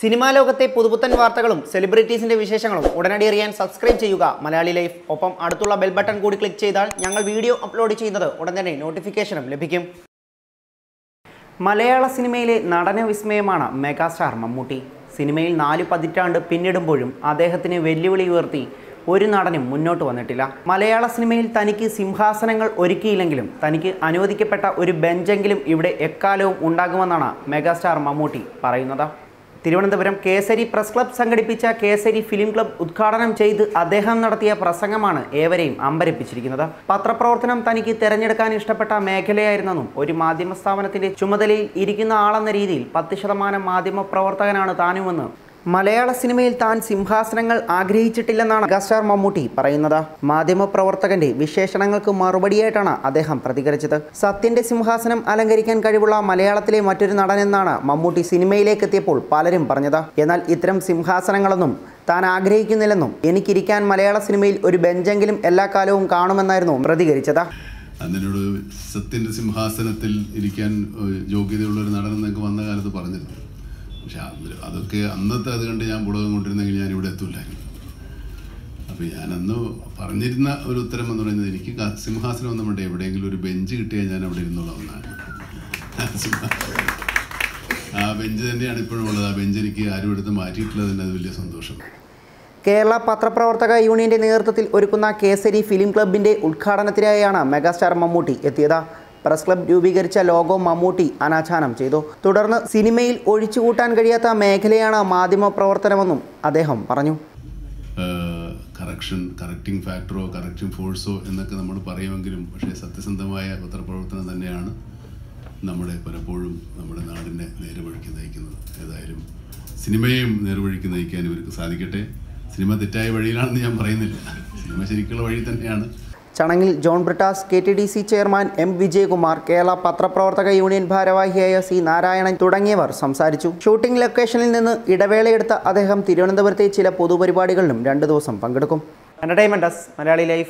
Cinema ലോകത്തെ പുതുപുത്തൻ വാർത്തകളും സെലിബ്രിറ്റീസിന്റെ വിശേഷങ്ങളും ഉടനടി അറിയാൻ സബ്സ്ക്രൈബ് ചെയ്യുക. മലയാളി ലൈഫ്. ഒപ്പം അടുത്തുള്ള ബെൽ ബട്ടൺ കൂടി ക്ലിക്ക് ചെയ്താൽ ഞങ്ങൾ വീഡിയോ അപ്ലോഡ് ചെയ്യുന്നത് ഉടൻ തന്നെ നോട്ടിഫിക്കേഷനും ലഭിക്കും. മലയാള സിനിമയിലെ നടന വിസ്മയമാണ് മെഗാസ്റ്റാർ മമ്മൂട്ടി. സിനിമയിൽ നാല് പതിറ്റാണ്ട് പിന്നിടുമ്പോഴും അദ്ദേഹത്തിന് വെല്ലുവിളി ഉയർത്തി. ഒരു നടനും മുന്നോട്ട് വന്നിട്ടില്ല. മലയാള സിനിമയിൽ തനിക്ക് സിംഹാസനങ്ങൾ ഒരുക്കിയില്ലെങ്കിലും തനിക്ക് അനുവദിക്കപ്പെട്ട ഒരു ബെഞ്ചെങ്കിലും ഇവിടെ എക്കാലവും ഉണ്ടാകുമെന്നാണ് മെഗാസ്റ്റാർ മമ്മൂട്ടി പറയുന്നത്. തിരുവനന്തപുരം കേസരി പ്രസ് ക്ലബ് സംഘടിപ്പിച്ച കേസരി ഫിലിം ക്ലബ് ഉദ്ഘാടനം ചെയ്ത് അദ്ദേഹം നടത്തിയ പ്രസംഗമാണ് ഏവരെയും അമ്പരപ്പിച്ചിരിക്കുന്നത്. പത്രപ്രവർത്തനം തനിക്ക് തിരഞ്ഞെടുക്കാൻ ഇഷ്ടപ്പെട്ട മേഖലയായിരുന്നെന്നും ഒരു മാധ്യമ സ്ഥാപനത്തിന്റെ ചുമതലയിൽ ഇരിക്കുന്ന ആളെന്ന രീതിയിൽ പത്ത് ശതമാനം മാധ്യമ പ്രവർത്തകനാണ് താനുമെന്ന് മലയാള സിനിമയിൽ താൻ സിംഹാസനങ്ങൾ ആഗ്രഹിച്ചിട്ടില്ലെന്നാണ് മെഗാസ്റ്റാർ മമ്മൂട്ടി പറയുന്നത്. മാധ്യമപ്രവർത്തകന്റെ വിശേഷണങ്ങൾക്ക് മറുപടിയായിട്ടാണ് അദ്ദേഹം പ്രതികരിച്ചത്. സത്യന്റെ സിംഹാസനം അലങ്കരിക്കാൻ കഴിവുള്ള മലയാളത്തിലെ മറ്റൊരു നടനെന്നാണ് മമ്മൂട്ടി സിനിമയിലേക്ക് എത്തിയപ്പോൾ പലരും പറഞ്ഞത്. എന്നാൽ ഇത്തരം സിംഹാസനങ്ങളൊന്നും താൻ ആഗ്രഹിക്കുന്നില്ലെന്നും എനിക്കിരിക്കാൻ മലയാള സിനിമയിൽ ഒരു ബെഞ്ചെങ്കിലും എല്ലാ കാലവും കാണുമെന്നായിരുന്നു പ്രതികരിച്ചത്. അതിനോട് സത്യന്റെ സിംഹാസനത്തിൽ ഇരിക്കാൻ യോഗ്യതയുള്ള ഒരു നടൻ എന്നൊക്കെ വന്ന കാലത്ത് പറഞ്ഞിരുന്നു. പക്ഷെ അത് അതൊക്കെ അന്നത്തെ അത് കണ്ട് ഞാൻ പുടകം കൊണ്ടിരുന്നെങ്കിൽ ഞാൻ ഇവിടെ എത്തൂലായിരുന്നു അപ്പോൾ ഞാനന്ന് പറഞ്ഞിരുന്ന ഒരു ഉത്തരം എന്ന് പറയുന്നത് എനിക്ക് സിംഹാസനം ഒന്നും വേണ്ട. എവിടെയെങ്കിലും ഒരു ബെഞ്ച് കിട്ടിയാൽ ഞാൻ അവിടെ ഇരുന്നോളാം ആ ബെഞ്ച് തന്നെയാണ് ഇപ്പോഴും ഉള്ളത്. ആ ബെഞ്ച് എനിക്ക് ആരും എടുത്ത് മാറ്റിയിട്ടില്ല. തന്നെ അത് വലിയ സന്തോഷം. കേരള പത്രപ്രവർത്തക യൂണിയന്റെ നേതൃത്വത്തിൽ ഒരുക്കുന്ന കേസരി ഫിലിം ക്ലബിന്റെ ഉദ്ഘാടനത്തിനായാണ് മെഗാസ്റ്റാർ മമ്മൂട്ടി എത്തിയത്. പ്രസ് ക്ലബ് രൂപീകരിച്ച ലോഗോ മമ്മൂട്ടി അനാച്ഛാനം ചെയ്തു. തുടർന്ന് സിനിമയിൽ ഒഴിച്ചുകൂട്ടാൻ കഴിയാത്ത മേഖലയാണ് മാധ്യമ പ്രവർത്തനമെന്നും അദ്ദേഹം പറഞ്ഞു. കറക്ഷൻ കറക്റ്റിംഗ് ഫാക്ടറോ കറക്റ്റിംഗ് ഫോഴ്സോ എന്നൊക്കെ നമ്മൾ പറയുമെങ്കിലും പക്ഷേ സത്യസന്ധമായ പത്രപ്രവർത്തനം തന്നെയാണ് നമ്മളെ പലപ്പോഴും നമ്മുടെ നാടിനെ നേർവഴിക്ക് നയിക്കുന്നത്. ഏതായാലും സിനിമയെയും നേർവഴിക്ക് നയിക്കാൻ ഇവർക്ക് സാധിക്കട്ടെ. സിനിമ തെറ്റായ വഴിയിലാണെന്ന് ഞാൻ പറയുന്നില്ല. സിനിമ ശരിക്കുള്ള വഴി തന്നെയാണ്. ചടങ്ങിൽ John Brittas K T D C chairman M Vijayakumar Kerala പത്രപ്രവർത്തക യൂണിയൻ ഭാരവാഹിയായ സി നാരായണൻ തുടങ്ങിയവർ സംസാരിച്ചു. ഷൂട്ടിംഗ് ലൊക്കേഷനിൽ നിന്ന് ഇടവേളയെടുത്ത അദ്ദേഹം തിരുവനന്തപുരത്തെ ചില പൊതുപരിപാടികളിലും രണ്ടു ദിവസം പങ്കെടുക്കും. Entertainment Malayali life.